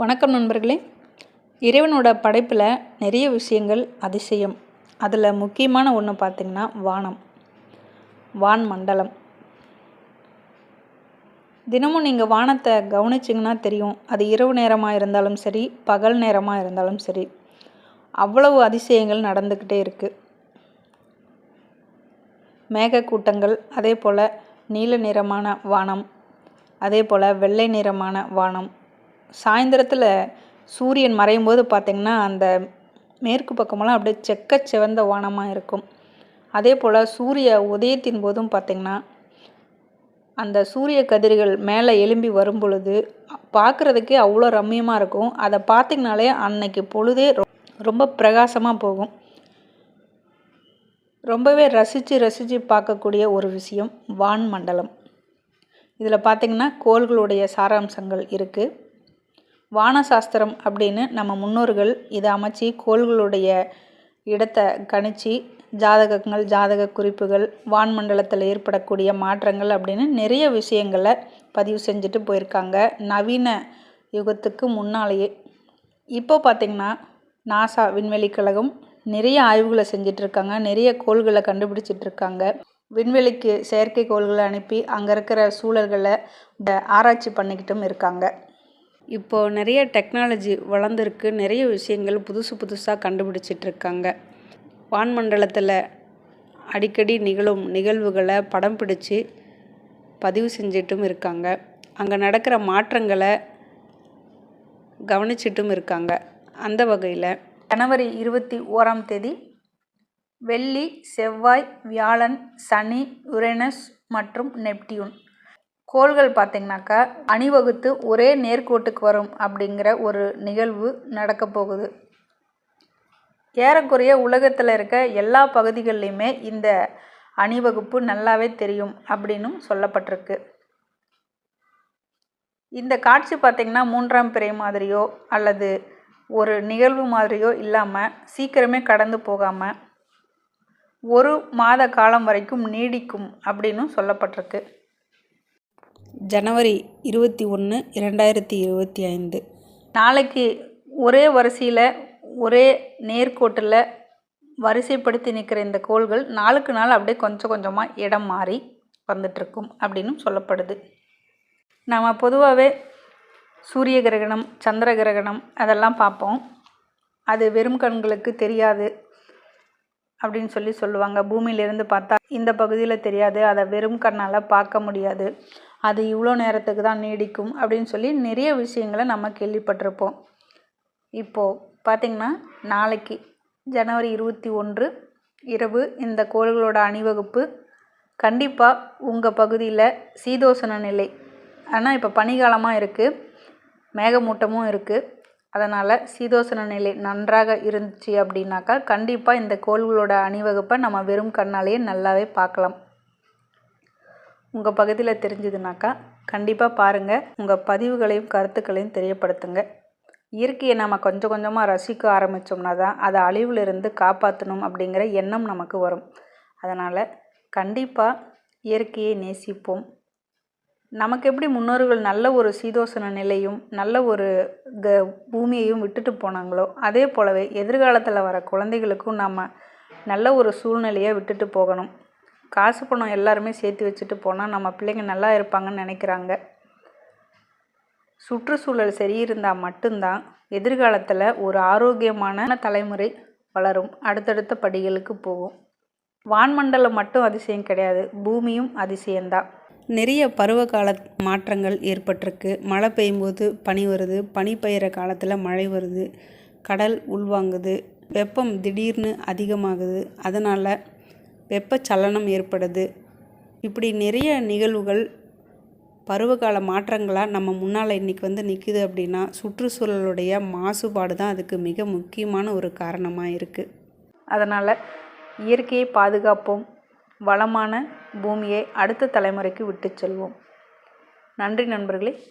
வணக்கம் நண்பர்களே. இறைவனோட படைப்பில் நிறைய விஷயங்கள் அதிசயம். அதில் முக்கியமான ஒன்று பார்த்திங்கன்னா வானம். வான் மண்டலம். தினமும் நீங்கள் வானத்தை கவனிச்சிங்கன்னா தெரியும். அது இரவு நேரமாக இருந்தாலும் சரி பகல் நேரமாக இருந்தாலும் சரி அவ்வளவு அதிசயங்கள் நடந்துக்கிட்டே இருக்குது மேகக்கூட்டங்கள் அதே போல் நீல நிறமான வானம் அதே போல் வெள்ளை நிறமான வானம் சாயந்தரத்தில் சூரியன் மறையும் போது பார்த்திங்கன்னா அந்த மேற்கு பக்கமெல்லாம் அப்படியே செக்க சிவந்த வானமாக இருக்கும். அதே போல் சூரிய உதயத்தின் போதும் பார்த்திங்கன்னா அந்த சூரிய கதிர்கள் மேலே எழும்பி வரும் பொழுது பார்க்குறதுக்கே அவ்வளோ ரம்மியமாக இருக்கும். அதை பார்த்திங்கனாலே அன்னைக்கு பொழுதே ரொம்ப பிரகாசமாக போகும். ரொம்பவே ரசித்து ரசித்து பார்க்கக்கூடிய ஒரு விஷயம் வான் மண்டலம். இதில் பார்த்திங்கன்னா கோள்களுடைய சாராம்சங்கள் இருக்குது வானசாஸ்திரம் அப்படின்னு நம்ம முன்னோர்கள் இதை அமைச்சு கோள்களுடைய இடத்தை கணிச்சு ஜாதகங்கள் ஜாதக குறிப்புகள் வான்மண்டலத்தில் ஏற்படக்கூடிய மாற்றங்கள் அப்படின்னு நிறைய விஷயங்களை பதிவு செஞ்சுட்டு போயிருக்காங்க. நவீன யுகத்துக்கு முன்னாலேயே. இப்போ பார்த்திங்கன்னா நாசா விண்வெளி கழகம் நிறைய ஆய்வுகளை செஞ்சிட்ருக்காங்க நிறைய கோள்களை கண்டுபிடிச்சிட்ருக்காங்க விண்வெளிக்கு செயற்கை கோள்களை அனுப்பி அங்கே இருக்கிற சூழல்களை ஆராய்ச்சி பண்ணிக்கிட்டும் இருக்காங்க. இப்போது நிறைய டெக்னாலஜி வளர்ந்துருக்கு. நிறைய விஷயங்கள் புதுசு புதுசாக கண்டுபிடிச்சிட்ருக்காங்க. வான்மண்டலத்தில் அடிக்கடி நிகழும் நிகழ்வுகளை படம் பிடிச்சி பதிவு செஞ்சிட்டும் இருக்காங்க. அங்கே நடக்கிற மாற்றங்களை கவனிச்சிட்டும் இருக்காங்க. அந்த வகையில் ஜனவரி இருபத்தி ஓராம் தேதி வெள்ளி செவ்வாய் வியாழன் சனி யுரேனஸ் மற்றும் நெப்டியூன் கோள்கள் பார்த்திங்கனாக்கா அணிவகுத்து ஒரே நேர்கோட்டுக்கு வரும் அப்படிங்கிற ஒரு நிகழ்வு நடக்க போகுது. ஏறக்குறைய உலகத்தில் இருக்க எல்லா பகுதிகள்லையுமே இந்த அணிவகுப்பு நல்லாவே தெரியும் அப்படின்னும் சொல்லப்பட்டிருக்கு. இந்த காட்சி பார்த்திங்கன்னா மூன்றாம் பிறை மாதிரியோ அல்லது ஒரு நிகழ்வு மாதிரியோ இல்லாமல் சீக்கிரமே கடந்து போகாமல் ஒரு மாத காலம் வரைக்கும் நீடிக்கும் அப்படின்னும் சொல்லப்பட்டிருக்கு. ஜனவரி இருபத்தி ஒன்று இரண்டாயிரத்தி இருபத்தி ஐந்து. நாளைக்கு ஒரே வரிசையில் ஒரே நேர்கோட்டில் வரிசைப்படுத்தி நிற்கிற இந்த கோள்கள் நாளுக்கு நாள் அப்படியே கொஞ்சம் கொஞ்சமாக இடம் மாறி வந்துட்டுருக்கும் அப்படின்னு சொல்லப்படுது. நம்ம பொதுவாகவே சூரிய கிரகணம் சந்திர கிரகணம் அதெல்லாம் பார்ப்போம். அது வெறும் கண்களுக்கு தெரியாது. அப்படின்னு சொல்லி சொல்லுவாங்க. பூமியிலேருந்து பார்த்தா இந்த பகுதியில் தெரியாது. அதை வெறும் கண்ணால் பார்க்க முடியாது. அது இவ்வளோ நேரத்துக்கு தான் நீடிக்கும் அப்படின்னு சொல்லி நிறைய விஷயங்களை நம்ம கேள்விப்பட்டிருப்போம். இப்போது பார்த்திங்கன்னா நாளைக்கு ஜனவரி இருபத்தி ஒன்று இரவு இந்த கோள்களோட அணிவகுப்பு. கண்டிப்பாக உங்கள் பகுதியில் சீதோசன நிலை. ஆனால் இப்போ பனிகாலமாக இருக்குது மேகமூட்டமும் இருக்குது அதனால் சீதோசன நிலை நன்றாக இருந்துச்சு அப்படின்னாக்கா கண்டிப்பாக இந்த கோள்களோட அணிவகுப்பை நம்ம வெறும் கண்ணாலேயே நல்லாவே பார்க்கலாம். உங்கள் பகுதியில் தெரிஞ்சுதுனாக்கா கண்டிப்பாக பாருங்கள் உங்கள் பதிவுகளையும் கருத்துக்களையும் தெரியப்படுத்துங்க. இயற்கையை நம்ம கொஞ்சம் கொஞ்சமாக ரசிக்க ஆரம்பித்தோம்னா தான் அதை அழிவிலிருந்து காப்பாற்றணும் அப்படிங்கிற எண்ணம் நமக்கு வரும். அதனால் கண்டிப்பாக இயற்கையை நேசிப்போம். நமக்கு எப்படி முன்னோர்கள் நல்ல ஒரு சீதோசன நிலையும் நல்ல ஒரு க பூமியையும் விட்டுட்டு போனாங்களோ அதே போலவே எதிர்காலத்தில் வர குழந்தைகளுக்கும் நம்ம நல்ல ஒரு சூழ்நிலையை விட்டுட்டு போகணும். காசு பணம் எல்லாருமே சேர்த்து வச்சுட்டு போனால் நம்ம பிள்ளைங்க நல்லா இருப்பாங்கன்னு நினைக்கிறாங்க. சுற்றுச்சூழல் சரியிருந்தால் மட்டும்தான் எதிர்காலத்தில் ஒரு ஆரோக்கியமான தலைமுறை வளரும். அடுத்தடுத்த படிகளுக்கு போகும். வான்மண்டலம் மட்டும் அதிசயம் கிடையாது பூமியும் அதிசயம்தான். நிறைய பருவகால மாற்றங்கள் ஏற்பட்டிருக்கு. மழை பெய்யும்போது பனி வருது. பனி பெய்கிற காலத்தில் மழை வருது. கடல் உள்வாங்குது. வெப்பம் திடீர்னு அதிகமாகுது. அதனால் வெப்பச்சலனம் ஏற்படுது. இப்படி நிறைய நிகழ்வுகள் பருவகால மாற்றங்களாக நம்ம முன்னால் இன்றைக்கி வந்து நிற்குது அப்படின்னா சுற்றுச்சூழலுடைய மாசுபாடு தான் அதுக்கு மிக முக்கியமான ஒரு காரணமாக இருக்குது அதனால் இயற்கையை பாதுகாப்போம். வளமான பூமியை அடுத்த தலைமுறைக்கு விட்டுச் செல்வோம். நன்றி நண்பர்களே.